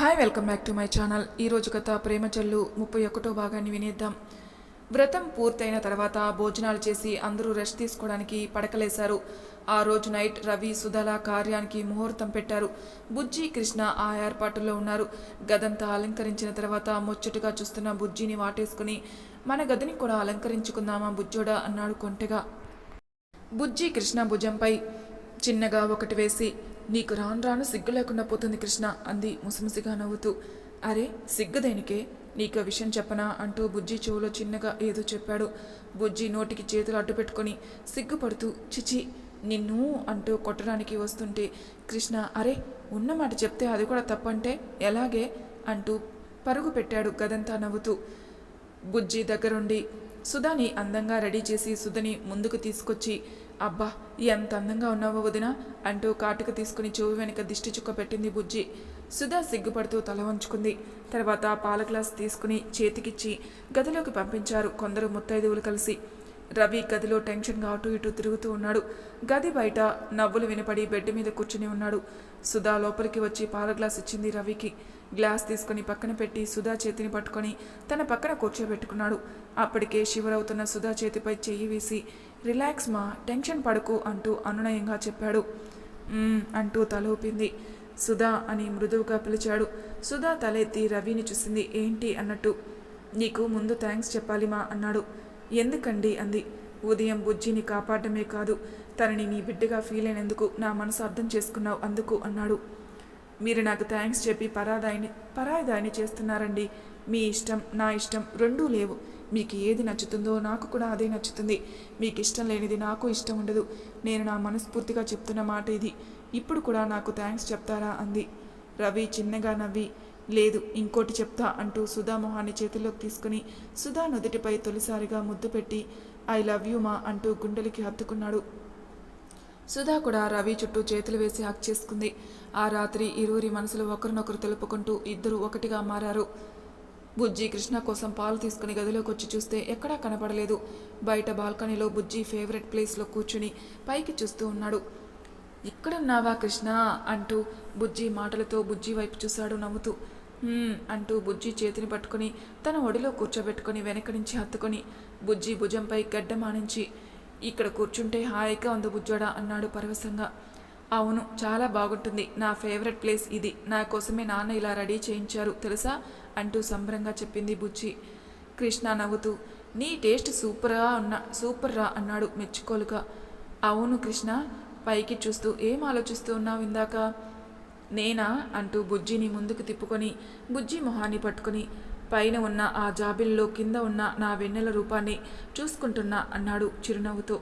Hi welcome back to my channel. ఈరోజు కథ ప్రేమచల్లు ముప్పై ఒకటో భాగాన్ని వినేద్దాం. వ్రతం పూర్తయిన తర్వాత భోజనాలు చేసి అందరూ రెస్ట్ తీసుకోవడానికి పడకలేశారు. ఆ రోజు నైట్ రవి సుధల కార్యానికి ముహూర్తం పెట్టారు. బుజ్జి కృష్ణ ఆ ఏర్పాటులో ఉన్నారు. గదంతా అలంకరించిన తర్వాత ముచ్చటగా చూస్తున్న బుజ్జిని వాటేసుకుని మన గదిని కూడా అలంకరించుకుందామా బుజ్జోడా? అన్నాడు కొంటెగా. బుజ్జి కృష్ణ భుజంపై చిన్నగా ఒకటి వేసి నీకు రాను రాను సిగ్గు లేకుండా పోతుంది కృష్ణ అంది ముసిముసిగా నవ్వుతూ. అరే సిగ్గు దేనికే? నీకు ఆ విషయం చెప్పనా అంటూ బుజ్జి చెవులో చిన్నగా ఏదో చెప్పాడు. బుజ్జి నోటికి చేతులు అడ్డు పెట్టుకొని సిగ్గుపడుతూ చిచి నిన్ను అంటూ కొట్టడానికి వస్తుంటే కృష్ణ అరే ఉన్నమాట చెప్తే అది కూడా తప్పంటే ఎలాగే? అంటూ పరుగు పెట్టాడు గదంతా నవ్వుతూ. బుజ్జి దగ్గరుండి సుధాని అందంగా రెడీ చేసి సుధని ముందుకు తీసుకొచ్చి అబ్బా ఎంత అందంగా ఉన్నావో వదిన అంటూ కాటుక తీసుకుని చెవి వెనుక దిష్టి చుక్క పెట్టింది బుజ్జి. సుధా సిగ్గుపడుతూ తల వంచుకుంది. తర్వాత పాల గ్లాస్ తీసుకుని చేతికిచ్చి గదిలోకి పంపించారు కొందరు ముత్తైదువులు కలిసి. రవి గదిలో టెన్షన్గా అటు ఇటు తిరుగుతూ ఉన్నాడు. గది బయట నవ్వులు వినపడి బెడ్ మీద కూర్చుని ఉన్నాడు. సుధా లోపలికి వచ్చి పాల గ్లాస్ ఇచ్చింది రవికి. గ్లాస్ తీసుకుని పక్కన పెట్టి సుధా చేతిని పట్టుకొని తన పక్కన కూర్చోబెట్టుకున్నాడు. అప్పటికే శివరవుతున్న సుధా చేతిపై చెయ్యి వేసి రిలాక్స్ మా టెన్షన్ పడకు అంటూ అనునయంగా చెప్పాడు. అంటూ తల ఊపింది. సుధా అని మృదువుగా పిలిచాడు. సుధా తలెత్తి రవిని చూసింది. ఏంటి? అన్నట్టు. నీకు ముందు థ్యాంక్స్ చెప్పాలి మా అన్నాడు. ఎందుకండి? అంది. ఉదయం బుజ్జిని కాపాడమే కాదు. తనని నీ బిడ్డగా ఫీల్ అయినందుకు నా మనసు అర్థం చేసుకున్నావు అందుకు అన్నాడు. మీరు నాకు థ్యాంక్స్ చెప్పి పరాదాయిని పరాయిదాయిని చేస్తున్నారండి. మీ ఇష్టం నా ఇష్టం రెండూ లేవు. మీకు ఏది నచ్చుతుందో నాకు కూడా అదే నచ్చుతుంది. మీకు ఇష్టం లేనిది నాకు ఇష్టం ఉండదు. నేను నా మనస్ఫూర్తిగా చెప్తున్న మాట ఇది. ఇప్పుడు కూడా నాకు థ్యాంక్స్ చెప్తారా? అంది. రవి చిన్నగా నవ్వి లేదు ఇంకోటి చెప్తా అంటూ సుధా మొహాన్ని చేతిలోకి తీసుకుని సుధా నుదుటిపై తొలిసారిగా ముద్దు పెట్టి ఐ లవ్ యూ మా అంటూ గుండెలకి హత్తుకున్నాడు. సుధా కూడా రవి చుట్టూ చేతులు వేసి హక్ చేసుకుంది. ఆ రాత్రి ఇరువురి మనసులు ఒకరినొకరు తెలుపుకుంటూ ఇద్దరు ఒకటిగా మారారు. బుజ్జి కృష్ణ కోసం పాలు తీసుకుని గదిలోకి వచ్చి చూస్తే ఎక్కడా కనపడలేదు. బయట బాల్కనీలో బుజ్జి ఫేవరెట్ ప్లేస్లో కూర్చుని పైకి చూస్తూ ఉన్నాడు. ఇక్కడున్నావా కృష్ణ? అంటూ బుజ్జి మాటలతో బుజ్జి వైపు చూశాడు నవ్వుతూ. అంటూ బుజ్జి చేతిని పట్టుకొని తన ఒడిలో కూర్చోబెట్టుకొని వెనక నుంచి హత్తుకొని బుజ్జి భుజంపై గడ్డ మానించి ఇక్కడ కూర్చుంటే హాయిగా ఉంది బుజ్జోడా అన్నాడు పరవశంగా. అవును చాలా బాగుంటుంది. నా ఫేవరెట్ ప్లేస్ ఇది. నా కోసమే నాన్న ఇలా రెడీ చేయించారు తెలుసా? అంటూ సంబరంగా చెప్పింది బుజ్జి. కృష్ణ నవ్వుతూ నీ టేస్ట్ సూపర్గా ఉన్న సూపర్ రా అన్నాడు మెచ్చుకోలుగా. అవును కృష్ణ పైకి చూస్తూ ఏం ఆలోచిస్తూ ఉన్నావు ఇందాక? నేనా? అంటూ బుజ్జిని ముందుకు తిప్పుకొని బుజ్జి మొహాన్ని పట్టుకొని పైన ఉన్న ఆ జాబిల్లో కింద ఉన్న నా వెన్నెల రూపాన్ని చూసుకుంటున్నా అన్నాడు చిరునవ్వుతో.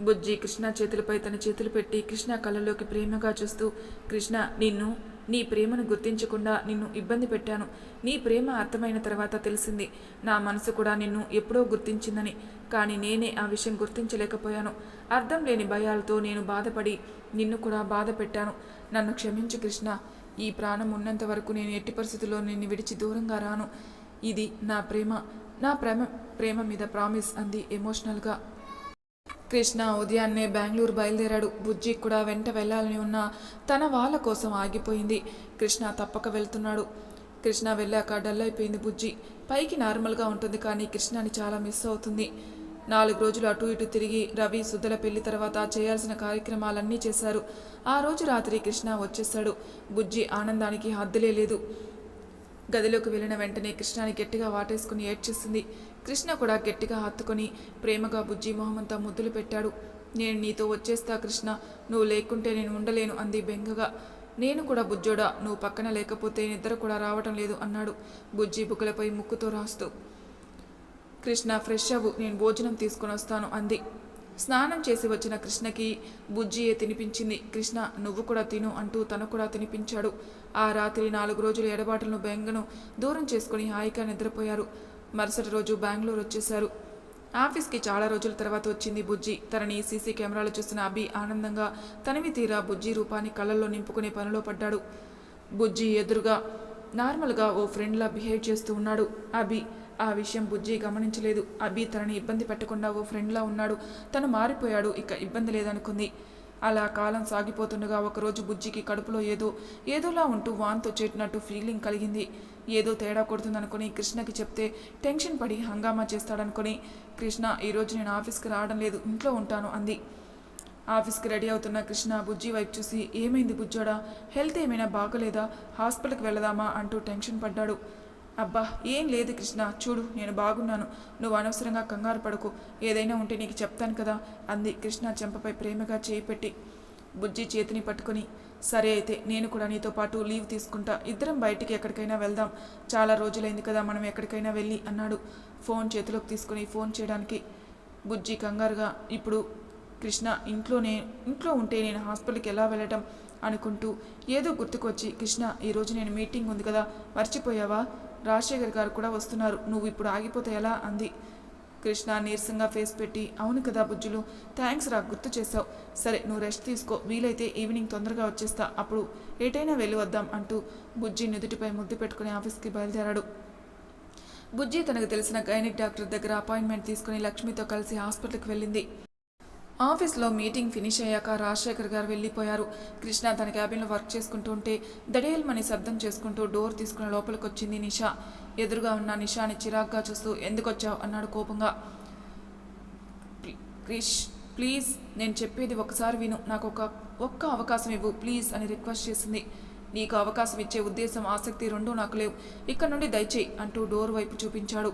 బుజ్జి కృష్ణ చేతులపై తన చేతులు పెట్టి కృష్ణ కళ్ళలోకి ప్రేమగా చూస్తూ కృష్ణ నిన్ను నీ ప్రేమను గుర్తించకుండా నిన్ను ఇబ్బంది పెట్టాను. నీ ప్రేమ అర్థమైన తర్వాత తెలిసింది. నా మనసు కూడా నిన్ను ఎప్పుడో గుర్తించిందని. కానీ నేనే ఆ విషయం గుర్తించలేకపోయాను. అర్థం లేని భయాలతో నేను బాధపడి నిన్ను కూడా బాధ పెట్టాను. నన్ను క్షమించు కృష్ణ. ఈ ప్రాణం ఉన్నంత వరకు నేను ఎట్టి పరిస్థితుల్లో నిన్ను విడిచి దూరంగా రాను. ఇది నా ప్రేమ నా ప్రేమ ప్రేమ మీద ప్రామిస్ అంది ఎమోషనల్గా కృష్ణ ఉదయాన్నే బెంగళూరు బయలుదేరాడు. బుజ్జి కూడా వెంట వెళ్ళాలని ఉన్న తన వాళ్ళ కోసం ఆగిపోయింది. కృష్ణ తప్పక వెళ్తున్నాడు. కృష్ణ వెళ్ళాక డల్ అయిపోయింది బుజ్జి. పైకి నార్మల్గా ఉంటుంది కానీ కృష్ణని చాలా మిస్ అవుతుంది. నాలుగు రోజులు అటు ఇటు తిరిగి రవి సుద్దల పెళ్ళి తర్వాత చేయాల్సిన కార్యక్రమాలన్నీ చేశారు. ఆ రోజు రాత్రి కృష్ణ వచ్చేశాడు. బుజ్జి ఆనందానికి హద్దులే లేదు. గదిలోకి వెళ్ళిన వెంటనే కృష్ణని గట్టిగా వాటేసుకుని ఏడ్చేసింది. కృష్ణ కూడా గట్టిగా హత్తుకొని ప్రేమగా బుజ్జి మొహమంతా ముద్దులు పెట్టాడు. నేను నీతో వచ్చేస్తా కృష్ణ. నువ్వు లేకుంటే నేను ఉండలేను అంది బెంగగా. నేను కూడా బుజ్జోడా. నువ్వు పక్కన లేకపోతే నిద్ర కూడా రావటం లేదు అన్నాడు బుజ్జి బుగ్గలపై ముక్కుతో రాస్తూ. కృష్ణ ఫ్రెష్ అవ్వు నేను భోజనం తీసుకొని వస్తాను అంది. స్నానం చేసి వచ్చిన కృష్ణకి బుజ్జియే తినిపించింది. కృష్ణ నువ్వు కూడా తిను అంటూ తను కూడా తినిపించాడు. ఆ రాత్రి నాలుగు రోజుల ఎడబాటులను బెంగను దూరం చేసుకుని హాయిగా నిద్రపోయారు. మరుసటి రోజు బెంగళూరు వచ్చేశారు. ఆఫీస్కి చాలా రోజుల తర్వాత వచ్చింది బుజ్జి. తనని సీసీ కెమెరాలో చూసిన అభి ఆనందంగా తనివి తీరా బుజ్జి రూపాన్ని కళ్ళల్లో నింపుకునే పనిలో పడ్డాడు. బుజ్జి ఎదురుగా నార్మల్గా ఓ ఫ్రెండ్లా బిహేవ్ చేస్తూ ఉన్నాడు. అభి ఆ విషయం బుజ్జి గమనించలేదు. అభి తనని ఇబ్బంది పెట్టకుండా ఓ ఫ్రెండ్లా ఉన్నాడు. తను మారిపోయాడు. ఇక ఇబ్బంది లేదనుకుంది. అలా కాలం సాగిపోతుండగా ఒకరోజు బుజ్జికి కడుపులో ఏదో ఏదోలా ఉంటూ వాంతో చేటినట్టు ఫీలింగ్ కలిగింది. ఏదో తేడా కొడుతుందనుకుని కృష్ణకి చెప్తే టెన్షన్ పడి హంగామా చేస్తాడనుకుని కృష్ణ ఈరోజు నేను ఆఫీస్కి రావడం లేదు. ఇంట్లో ఉంటాను అంది. ఆఫీస్కి రెడీ అవుతున్న కృష్ణ బుజ్జి వైపు చూసి ఏమైంది బుజ్జోడా? హెల్త్ ఏమైనా బాగలేదా? హాస్పిటల్కి వెళదామా? అంటూ టెన్షన్ పడ్డాడు. అబ్బా ఏం లేదు కృష్ణ. చూడు నేను బాగున్నాను. నువ్వు అనవసరంగా కంగారు పడకు. ఏదైనా ఉంటే నీకు చెప్తాను కదా అంది కృష్ణ చెంపపై ప్రేమగా చేయి పెట్టి. బుజ్జి చేతిని పట్టుకొని సరే అయితే నేను కూడా నీతో పాటు లీవ్ తీసుకుంటా. ఇద్దరం బయటికి ఎక్కడికైనా వెళ్దాం. చాలా రోజులైంది కదా మనం ఎక్కడికైనా వెళ్ళి అన్నాడు. ఫోన్ చేతిలోకి తీసుకుని ఫోన్ చేయడానికి బుజ్జి కంగారుగా ఇప్పుడు కృష్ణ ఇంట్లోనే ఇంట్లో ఉంటే నేను హాస్పిటల్కి ఎలా వెళ్ళటం అనుకుంటూ ఏదో గుర్తుకొచ్చి కృష్ణ ఈరోజు నేను మీటింగ్ ఉంది కదా మర్చిపోయావా? రాజశేఖర్ గారు కూడా వస్తున్నారు. నువ్వు ఇప్పుడు ఆగిపోతే ఎలా? అంది. కృష్ణ నీరసంగా ఫేస్ పెట్టి అవును కదా బుజ్జులు థ్యాంక్స్ రా గుర్తు చేసావు సరే నువ్వు రెస్ట్ తీసుకో వీలైతే ఈవినింగ్ తొందరగా వచ్చేస్తా. అప్పుడు ఏటైనా వెళ్ళి వద్దాం అంటూ బుజ్జి నుదుటిపై ముద్దు పెట్టుకుని ఆఫీస్కి బయలుదేరాడు. బుజ్జి తనకు తెలిసిన గైనిక్ డాక్టర్ దగ్గర అపాయింట్మెంట్ తీసుకుని లక్ష్మితో కలిసి హాస్పిటల్కి వెళ్ళింది. ఆఫీస్లో మీటింగ్ ఫినిష్ అయ్యాక రాజశేఖర్ గారు వెళ్ళిపోయారు. కృష్ణ తన క్యాబిన్లో వర్క్ చేసుకుంటూ ఉంటే దడేల్మని శబ్దం చేసుకుంటూ డోర్ తీసుకుని లోపలికి వచ్చింది నిషా. ఎదురుగా ఉన్న నిషాని చిరాగ్గా చూస్తూ ఎందుకు వచ్చావు అన్నాడు కోపంగా. క్రిష్ ప్లీజ్ నేను చెప్పేది ఒకసారి విను. నాకు ఒక ఒక్క అవకాశం ఇవ్వు. ప్లీజ్ అని రిక్వెస్ట్ చేసింది. నీకు అవకాశం ఇచ్చే ఉద్దేశం ఆసక్తి రెండూ నాకు లేవు. ఇక్కడ నుండి దయచేయి అంటూ డోర్ వైపు చూపించాడు.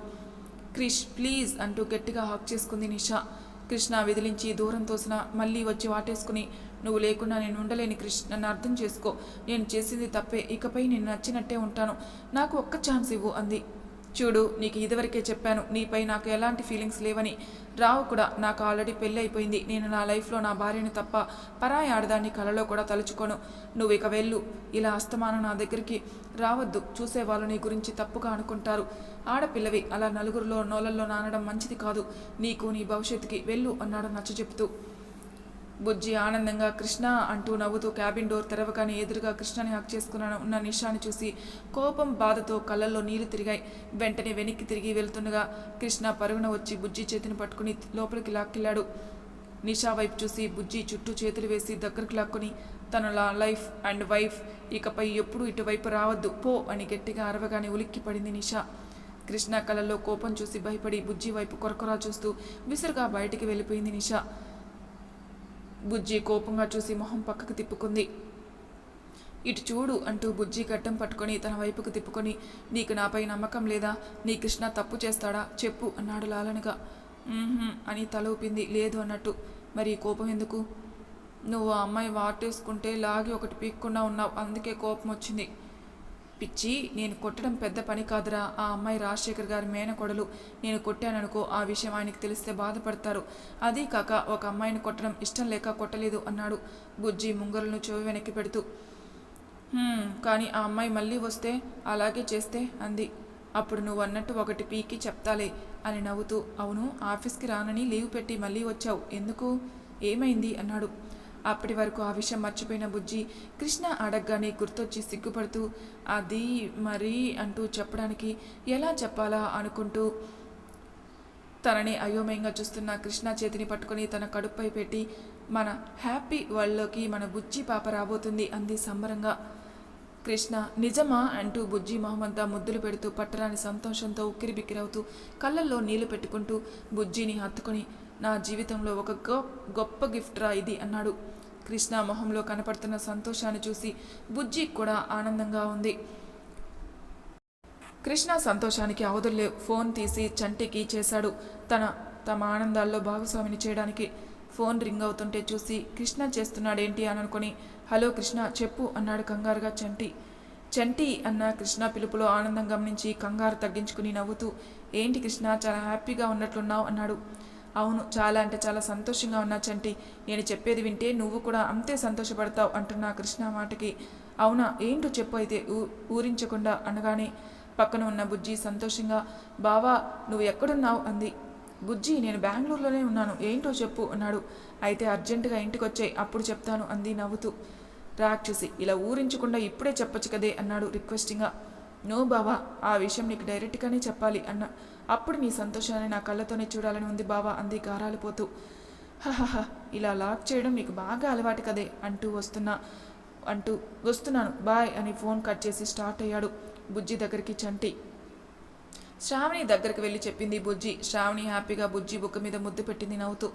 క్రిష్ ప్లీజ్ అంటూ గట్టిగా హాక్ చేసుకుంది నిషా. కృష్ణ విదిలించి దూరం తోసిన మళ్ళీ వచ్చి వాటేసుకుని నువ్వు లేకుండా నేను ఉండలేని కృష్ణ నన్ను అర్థం చేసుకో. నేను చేసింది తప్పే. ఇకపై నేను నచ్చినట్టే ఉంటాను. నాకు ఒక్క ఛాన్స్ ఇవ్వు అంది. చూడు నీకు ఇదివరకే చెప్పాను నీపై నాకు ఎలాంటి ఫీలింగ్స్ లేవని. రావు కూడా నాకు ఆల్రెడీ పెళ్ళి అయిపోయింది నేను నా లైఫ్లో నా భార్యని తప్ప పరాయి ఆడదాన్ని కలలో కూడా తలుచుకోను. నువ్వు ఇక వెళ్ళు ఇలా అస్తమానం నా దగ్గరికి రావద్దు చూసేవాళ్ళు నీ గురించి తప్పుగా అనుకుంటారు. ఆడపిల్లవి అలా నలుగురిలో నోలల్లో నానడం మంచిది కాదు నీకు నీ భవిష్యత్తుకి వెళ్ళు అన్నాడు నచ్చ చెప్తూ బుజ్జి ఆనందంగా కృష్ణ అంటూ నవ్వుతూ క్యాబిన్ డోర్ తెరవగానే ఎదురుగా కృష్ణని హక్ చేసుకున్న ఉన్న నిషాని చూసి కోపం బాధతో కళ్ళల్లో నీళ్ళు తిరిగాయి. వెంటనే వెనక్కి తిరిగి వెళ్తుండగా కృష్ణ పరుగున వచ్చి బుజ్జి చేతిని పట్టుకుని లోపలికి లాక్కెళ్ళాడు. నిషా వైపు చూసి బుజ్జి చుట్టూ చేతులు వేసి దగ్గరకు లాక్కొని తన లా- లైఫ్ అండ్ వైఫ్ ఇకపై ఎప్పుడు ఇటువైపు రావద్దు పో అని గట్టిగా అరవగానే ఉలిక్కి పడింది నిషా. కృష్ణ కళ్ళల్లో కోపం చూసి భయపడి బుజ్జి వైపు కొరకొరా చూస్తూ విసురుగా బయటికి వెళ్ళిపోయింది నిషా. బుజ్జి కోపంగా చూసి మొహం పక్కకు తిప్పుకుంది. ఇటు చూడు అంటూ బుజ్జి గడ్డం పట్టుకొని తన వైపుకు తిప్పుకొని నీకు నాపై నమ్మకం లేదా? నీ కృష్ణ తప్పు చేస్తాడా? చెప్పు అన్నాడు లాలనగా. అని తల ఊపింది. లేదు అన్నట్టు. మరి కోపం ఎందుకు? నువ్వు ఆ అమ్మాయి వాటేసుకుంటే లాగి ఒకటి పీక్కుండా ఉన్నావు. అందుకే కోపం వచ్చింది పిచ్చి నేను కొట్టడం పెద్ద పని కాదురా. ఆ అమ్మాయి రాజశేఖర్ గారి మేనకొడలు. నేను కొట్టాననుకో ఆ విషయం ఆయనకి తెలిస్తే బాధపడతారు. అదీ కాక ఒక అమ్మాయిని కొట్టడం ఇష్టం లేక కొట్టలేదు అన్నాడు బుజ్జి ముంగరులను చెవి వెనక్కి పెడుతూ. కానీ ఆ అమ్మాయి మళ్ళీ వస్తే అలాగే చేస్తే అంది. అప్పుడు నువ్వు అన్నట్టు ఒకటి పీకి చెప్తాలే అని నవ్వుతూ. అవును ఆఫీస్కి రానని లీవ్ పెట్టి మళ్ళీ వచ్చావు. ఎందుకు? ఏమైంది? అన్నాడు. అప్పటి వరకు ఆ విషయం మర్చిపోయిన బుజ్జి కృష్ణ అడగగానే గుర్తొచ్చి సిగ్గుపడుతూ అది మరి అంటూ చెప్పడానికి ఎలా చెప్పాలా అనుకుంటూ తనని అయోమయంగా చూస్తున్న కృష్ణ చేతిని పట్టుకొని తన కడుపుపై పెట్టి మన హ్యాపీ వరల్డ్లోకి మన బుజ్జి పాప రాబోతుంది అంది సంబరంగా. కృష్ణ నిజమా? అంటూ బుజ్జి మొహమంతా ముద్దులు పెడుతూ పట్టరాని సంతోషంతో ఉక్కిరి బిక్కిరవుతూ కళ్ళల్లో నీళ్ళు పెట్టుకుంటూ బుజ్జిని హత్తుకొని నా జీవితంలో ఒక గొప్ప గొప్ప గిఫ్ట్ రా ఇది అన్నాడు. కృష్ణ మొహంలో కనపడుతున్న సంతోషాన్ని చూసి బుజ్జి కూడా ఆనందంగా ఉంది. కృష్ణ సంతోషానికి అవధుల్లే ఫోన్ తీసి చంటికి చేశాడు. తన తమ ఆనందాల్లో భాగస్వామిని చేయడానికి ఫోన్ రింగ్ అవుతుంటే చూసి కృష్ణ చేస్తున్నాడేంటి అని అనుకుని హలో కృష్ణ చెప్పు అన్నాడు కంగారుగా చంటి. చంటి అన్న కృష్ణ పిలుపులో ఆనందం గమనించి కంగారు తగ్గించుకుని నవ్వుతూ ఏంటి కృష్ణ చాలా హ్యాపీగా ఉన్నట్లున్నావు అన్నాడు. అవును చాలా అంటే చాలా సంతోషంగా ఉన్నా చంటి. నేను చెప్పేది వింటే నువ్వు కూడా అంతే సంతోషపడతావు అంటున్నా కృష్ణ మాటకి. అవునా ఏంటో చెప్పు అయితే ఊ ఊరించకుండా అనగానే. పక్కన ఉన్న బుజ్జి సంతోషంగా బావా నువ్వు ఎక్కడున్నావు? అంది. బుజ్జి నేను బెంగళూరులోనే ఉన్నాను ఏంటో చెప్పు అన్నాడు. అయితే అర్జెంటుగా ఇంటికి వచ్చాయి అప్పుడు చెప్తాను అంది నవ్వుతూ. రాక్షసి ఇలా ఊరించకుండా ఇప్పుడే చెప్పొచ్చు కదే అన్నాడు రిక్వెస్టింగ్గా. నో బావా ఆ విషయం నీకు డైరెక్ట్గానే చెప్పాలి అన్న. అప్పుడు నీ సంతోషాన్ని నా కళ్ళతోనే చూడాలని ఉంది బావా అంది గారాలు పోతూ. హహహ ఇలా లాక్ చేయడం నీకు బాగా అలవాటు కదే అంటూ వస్తున్నా అంటూ వస్తున్నాను. బాయ్ అని ఫోన్ కట్ చేసి స్టార్ట్ అయ్యాడు. బుజ్జి దగ్గరికి చంటి శ్రావణి దగ్గరికి వెళ్ళి చెప్పింది బుజ్జి. శ్రావణి హ్యాపీగా బుజ్జి బుక్క మీద ముద్దు పెట్టింది నవ్వుతూ.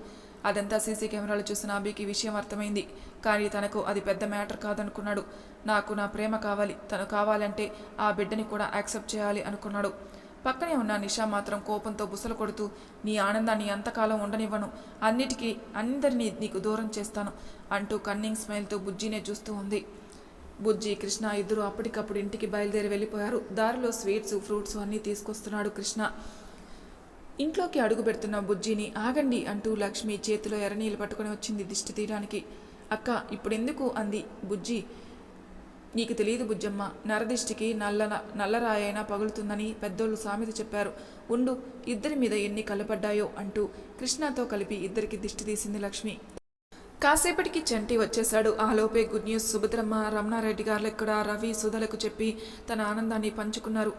అదంతా సీసీ కెమెరాలు చూసిన అభికి విషయం అర్థమైంది. కానీ తనకు అది పెద్ద మ్యాటర్ కాదనుకున్నాడు. నాకు నా ప్రేమ కావాలి. తను కావాలంటే ఆ బిడ్డని కూడా యాక్సెప్ట్ చేయాలి అనుకున్నాడు. పక్కనే ఉన్న నిషా మాత్రం కోపంతో బుసలు కొడుతూ నీ ఆనందాన్ని ఎంతకాలం ఉండనివ్వను. అన్నిటికీ అందరినీ నీకు దూరం చేస్తాను అంటూ కన్నింగ్ స్మైల్తో బుజ్జినే చూస్తూ ఉంది. బుజ్జి కృష్ణ ఇద్దరు అప్పటికప్పుడు ఇంటికి బయలుదేరి వెళ్ళిపోయారు. దారిలో స్వీట్స్ ఫ్రూట్స్ అన్నీ తీసుకొస్తున్నాడు కృష్ణ. ఇంట్లోకి అడుగు పెడుతున్న బుజ్జిని ఆగండి అంటూ లక్ష్మి చేతిలో ఎర్రనీళ్ళు పట్టుకొని వచ్చింది దిష్టి తీయడానికి. అక్క ఇప్పుడెందుకు? అంది బుజ్జి. నీకు తెలియదు బుజ్జమ్మ నరదిష్టికి నల్ల నల్లరాయైనా పగులుతుందని పెద్దోళ్ళు సామెత చెప్పారు. ఉండు ఇద్దరి మీద ఎన్ని కలపడ్డాయో అంటూ కృష్ణతో కలిపి ఇద్దరికి దిష్టి తీసింది లక్ష్మి. కాసేపటికి చంటి వచ్చేశాడు. ఆలోపే గుడ్ న్యూస్ సుభద్రమ్మ రమణారెడ్డి గారు ఇక్కడ రవి సుధలకు చెప్పి తన ఆనందాన్ని పంచుకున్నారు.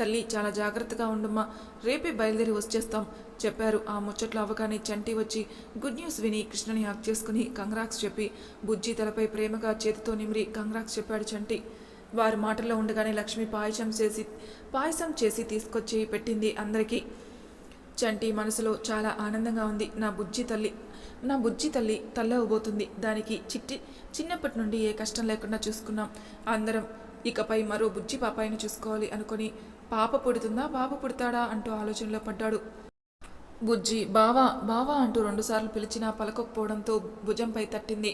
తల్లి చాలా జాగ్రత్తగా ఉండమ్మా. రేపే బయలుదేరి వచ్చేస్తాం చెప్పారు. ఆ ముచ్చట్లు అవ్వగానే చంటి వచ్చి గుడ్ న్యూస్ విని కృష్ణని హక్ చేసుకుని కంగ్రాక్స్ చెప్పి బుజ్జి తలపై ప్రేమగా చేతితో నిమిరి కంగ్రాక్స్ చెప్పాడు చంటి. వారి మాటల్లో ఉండగానే లక్ష్మి పాయసం చేసి పాయసం చేసి తీసుకొచ్చి పెట్టింది అందరికీ. చంటి మనసులో చాలా ఆనందంగా ఉంది. నా బుజ్జి తల్లి నా బుజ్జి తల్లి తల్లవబోతుంది దానికి చిట్టి చిన్నప్పటి నుండి ఏ కష్టం లేకుండా చూసుకున్నాం. అందరం ఇకపై మరో బుజ్జి పాపాయిని చూసుకోవాలి అనుకొని పాప పుడుతుందా బాబు పుడతాడా అంటూ ఆలోచనలో పడ్డాడు. బుజ్జి బావా బావా అంటూ రెండుసార్లు పిలిచినా పలకకపోవడంతో భుజంపై తట్టింది.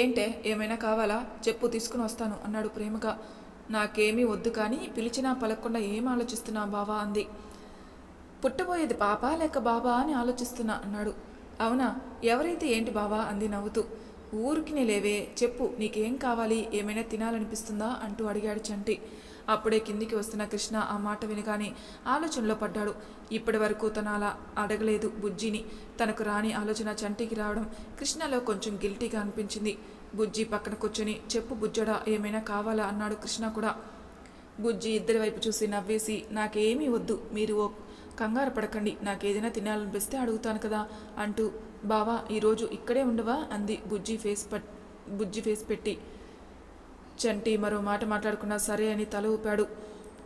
ఏంటే ఏమైనా కావాలా? చెప్పు తీసుకుని వస్తాను అన్నాడు ప్రేమగా. నాకేమీ వద్దు కానీ పిలిచినా పలకకుండా ఏం ఆలోచిస్తున్నా బావా అంది. పుట్టబోయేది పాప లేక బాబా అని ఆలోచిస్తున్నా అన్నాడు. అవునా? ఎవరైతే ఏంటి బావా అంది నవ్వుతూ. ఊరికి లేవే చెప్పు నీకేం కావాలి? ఏమైనా తినాలనిపిస్తుందా? అంటూ అడిగాడు చంటి. అప్పుడే కిందికి వస్తున్న కృష్ణ ఆ మాట వినగానే ఆలోచనలో పడ్డాడు. ఇప్పటి వరకు తను అలా అడగలేదు బుజ్జిని. తనకు రాని ఆలోచన చంటికి రావడం కృష్ణలో కొంచెం గిల్టీగా అనిపించింది. బుజ్జి పక్కన కూర్చొని చెప్పు బుజ్జడా ఏమైనా కావాలా? అన్నాడు కృష్ణ కూడా. బుజ్జి ఇద్దరి వైపు చూసి నవ్వేసి నాకేమీ వద్దు మీరు ఓ కంగారు పడకండి. నాకేదైనా తినాలనిపిస్తే అడుగుతాను కదా అంటూ బావా ఈరోజు ఇక్కడే ఉండవా? అంది బుజ్జి ఫేస్ పట్ బుజ్జి ఫేస్ పెట్టి. చంటి మరో మాట మాట్లాడుకున్నా సరే అని తల ఊపాడు.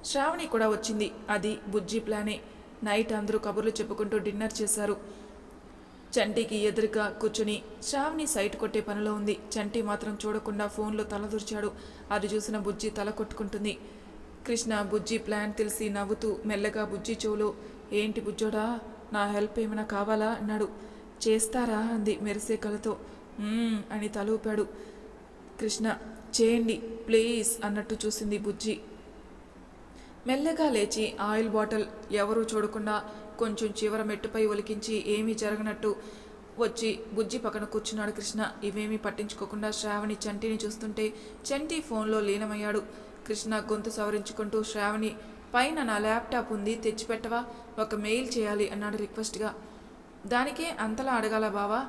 శ్రావణి కూడా వచ్చింది. అది బుజ్జి ప్లానే. నైట్ అందరూ కబుర్లు చెప్పుకుంటూ డిన్నర్ చేశారు. చంటికి ఎదురుగా కూర్చుని శ్రావణి సైట్ కొట్టే పనిలో ఉంది. చంటి మాత్రం చూడకుండా ఫోన్లో తలదూర్చాడు అది చూసిన బుజ్జి తల కొట్టుకుంటుంది. కృష్ణ బుజ్జి ప్లాన్ తెలిసి నవ్వుతూ మెల్లగా బుజ్జి చెవులో ఏంటి బుజ్జోడా నా హెల్ప్ ఏమైనా కావాలా? అన్నాడు. చేస్తారా? అంది మెరిసే కలతో అని తలూపాడు కృష్ణ చేయండి ప్లీజ్ అన్నట్టు చూసింది బుజ్జి. మెల్లగా లేచి ఆయిల్ బాటిల్ ఎవరూ చూడకుండా కొంచెం చివర మెట్టుపై ఒలికించి ఏమీ జరగనట్టు వచ్చి బుజ్జి పక్కన కూర్చున్నాడు కృష్ణ. ఇవేమీ పట్టించుకోకుండా శ్రావణి చంటిని చూస్తుంటే చంటి ఫోన్లో లీనమయ్యాడు. కృష్ణ గొంతు సవరించుకుంటూ శ్రావణి పైన నా ల్యాప్టాప్ ఉంది తెచ్చిపెట్టవా? ఒక మెయిల్ చేయాలి అన్నాడు రిక్వెస్ట్గా. దానికే అంతలా అడగాల బావా?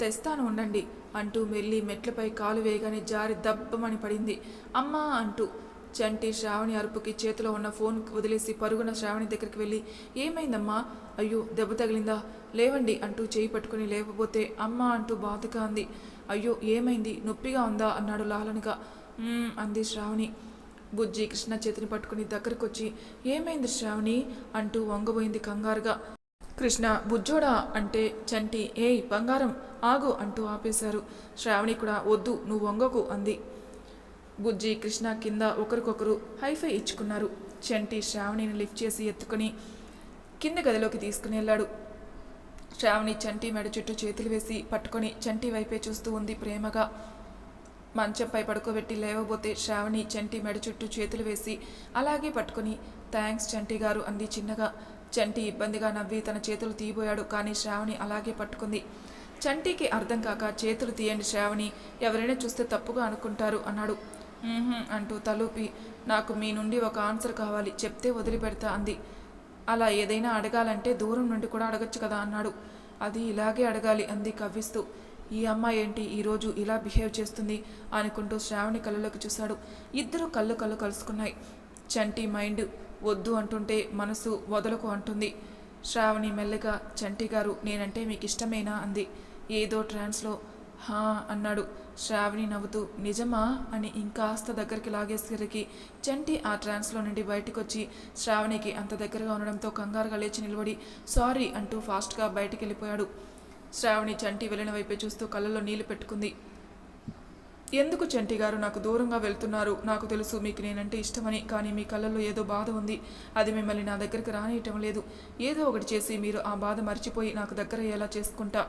తెస్తాను ఉండండి అంటూ మెల్లి మెట్లపై కాలు వేయగానే జారి దబ్బమని పడింది. అమ్మా అంటూ చంటి శ్రావణి అరుపుకి చేతిలో ఉన్న ఫోన్ వదిలేసి పరుగున శ్రావణి దగ్గరికి వెళ్ళి ఏమైందమ్మా? అయ్యో దెబ్బ తగిలిందా? లేవండి అంటూ చేయి పట్టుకుని లేకపోతే అమ్మా అంటూ బాధగా అంది. అయ్యో ఏమైంది? నొప్పిగా ఉందా? అన్నాడు లాలనగా. అంది శ్రావణి. బుజ్జి కృష్ణ చేతిని పట్టుకుని దగ్గరకు వచ్చి ఏమైంది శ్రావణి? అంటూ వంగబోయింది కంగారుగా. కృష్ణ బుజ్జోడా? అంటే చంటి ఏయ్ బంగారం ఆగు అంటూ ఆపేశారు. శ్రావణి కూడా వద్దు నువ్వు వంగకు అంది. బుజ్జి కృష్ణ కింద ఒకరికొకరు హైఫై ఇచ్చుకున్నారు. చంటి శ్రావణిని లిఫ్ట్ చేసి ఎత్తుకుని కింద గదిలోకి తీసుకుని వెళ్ళాడు. శ్రావణి చంటి మెడ చుట్టూ చేతులు వేసి పట్టుకొని చంటి వైపే చూస్తూ ఉంది ప్రేమగా. మంచంపై పడుకోబెట్టి లేవబోతే శ్రావణి చంటి మెడ చుట్టూ చేతులు వేసి అలాగే పట్టుకొని థ్యాంక్స్ చంటి గారు అంది చిన్నగా. చంటి ఇబ్బందిగా నవ్వి తన చేతులు తీయబోయాడు కానీ శ్రావణి అలాగే పట్టుకుంది. చంటికి అర్థం కాక చేతులు తీయండి శ్రావణి ఎవరైనా చూస్తే తప్పుగా అనుకుంటారు అన్నాడు. అంటూ తలూపి నాకు మీ నుండి ఒక ఆన్సర్ కావాలి చెప్తే వదిలిపెడతా అంది. అలా ఏదైనా అడగాలంటే దూరం నుండి కూడా అడగచ్చు కదా అన్నాడు. అది ఇలాగే అడగాలి అంది కవ్విస్తూ. ఈ అమ్మాయి ఏంటి? ఈరోజు ఇలా బిహేవ్ చేస్తుంది అనుకుంటూ శ్రావణి కళ్ళలోకి చూశాడు. ఇద్దరు కళ్ళు కళ్ళు కలుసుకున్నాయి. చంటి మైండ్ వద్దు అంటుంటే మనసు వదలకు అంటుంది. శ్రావణి మెల్లగా చంటి గారు నేనంటే మీకు ఇష్టమేనా? అంది. ఏదో ట్రాన్స్లో హా అన్నాడు. శ్రావణి నవ్వుతూ నిజమా? అని ఇంకాస్త దగ్గరికి లాగేసరికి చంటి ఆ ట్రాన్స్లో నుండి బయటకు వచ్చి శ్రావణికి అంత దగ్గరగా ఉండడంతో కంగారుగా లేచి నిలబడి సారీ అంటూ ఫాస్ట్గా బయటికి వెళ్ళిపోయాడు శ్రావణి చంటి వెళ్ళిన వైపే చూస్తూ కళ్ళలో నీళ్ళు పెట్టుకుంది. ఎందుకు చంటి గారు నాకు దూరంగా వెళ్తున్నారు? నాకు తెలుసు మీకు నేనంటే ఇష్టమని కానీ మీ కళ్ళల్లో ఏదో బాధ ఉంది. అది మిమ్మల్ని నా దగ్గరికి రానియటం లేదు. ఏదో ఒకటి చేసి మీరు ఆ బాధ మర్చిపోయి నాకు దగ్గర అయ్యేలా చేసుకుంటా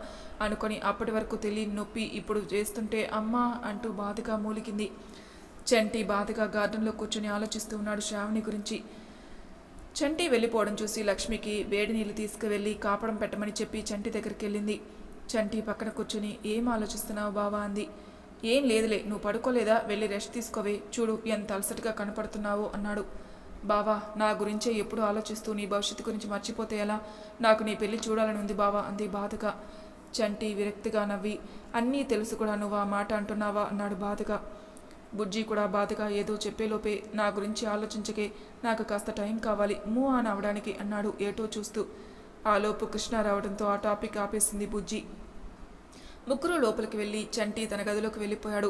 అనుకొని అప్పటి వరకు తెలియని నొప్పి ఇప్పుడు చేస్తుంటే అమ్మా అంటూ బాధగా మూలికింది చంటి బాధగా గార్డెన్లో కూర్చొని ఆలోచిస్తూ ఉన్నాడు శ్రావణి గురించి. చంటి వెళ్ళిపోవడం చూసి లక్ష్మికి వేడి నీళ్ళు తీసుకువెళ్ళి కాపడం పెట్టమని చెప్పి చంటి దగ్గరికి వెళ్ళింది. చంటి పక్కన కూర్చుని ఏం ఆలోచిస్తున్నావు బావా? అంది. ఏం లేదులే నువ్వు పడుకోలేదా? వెళ్ళి రెస్ట్ తీసుకోవే. చూడు ఎంత అలసటగా కనపడుతున్నావో అన్నాడు. బావా నా గురించే ఎప్పుడు ఆలోచిస్తూ నీ భవిష్యత్తు గురించి మర్చిపోతే ఎలా? నాకు నీ పెళ్ళి చూడాలని ఉంది బావా అంది బాధగా. చంటి విరక్తిగా నవ్వి అన్నీ తెలుసు కూడా నువ్వు ఆ మాట అంటున్నావా? అన్నాడు బాధగా. బుజ్జి కూడా బాధగా ఏదో చెప్పేలోపే నా గురించి ఆలోచించకే నాకు కాస్త టైం కావాలి మూ ఆన్ అవడానికి అన్నాడు ఏటో చూస్తూ. ఆ లోపు కృష్ణ రావడంతో ఆ టాపిక్ ఆపేసింది బుజ్జి. ముగ్గురు లోపలికి వెళ్ళి చంటి తన గదిలోకి వెళ్ళిపోయాడు.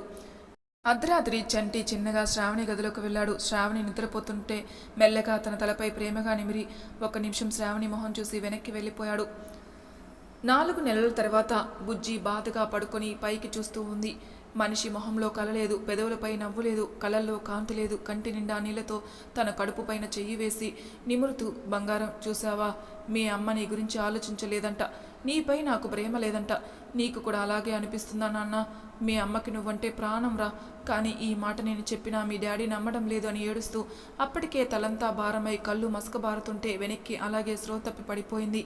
అర్ధరాత్రి చంటి చిన్నగా శ్రావణి గదిలోకి వెళ్ళాడు. శ్రావణి నిద్రపోతుంటే మెల్లగా తన తలపై ప్రేమగా నిమిరి ఒక నిమిషం శ్రావణి మొహం చూసి వెనక్కి వెళ్ళిపోయాడు. నాలుగు నెలల తర్వాత బుజ్జి బాధగా పడుకొని పైకి చూస్తూ ఉంది. మనిషి మొహంలో కలలేదు పెదవులపై నవ్వు లేదు కళ్ళల్లో కాంతి లేదు కంటి నిండా నీళ్ళతో తన కడుపుపైన చెయ్యి వేసి నిమురుతూ బంగారం చూసావా మీ అమ్మ నీ గురించి ఆలోచించలేదంట. నీపై నాకు ప్రేమ లేదంట. నీకు కూడా అలాగే అనిపిస్తుందా నాన్న? మీ అమ్మకి నువ్వంటే ప్రాణం రా. కానీ ఈ మాట నేను చెప్పినా మీ డాడీ నమ్మడం లేదు అని ఏడుస్తూ అప్పటికే తలంతా భారమై కళ్ళు మసకబారుతుంటే వెనక్కి అలాగే శ్రోతప్పి పడిపోయింది.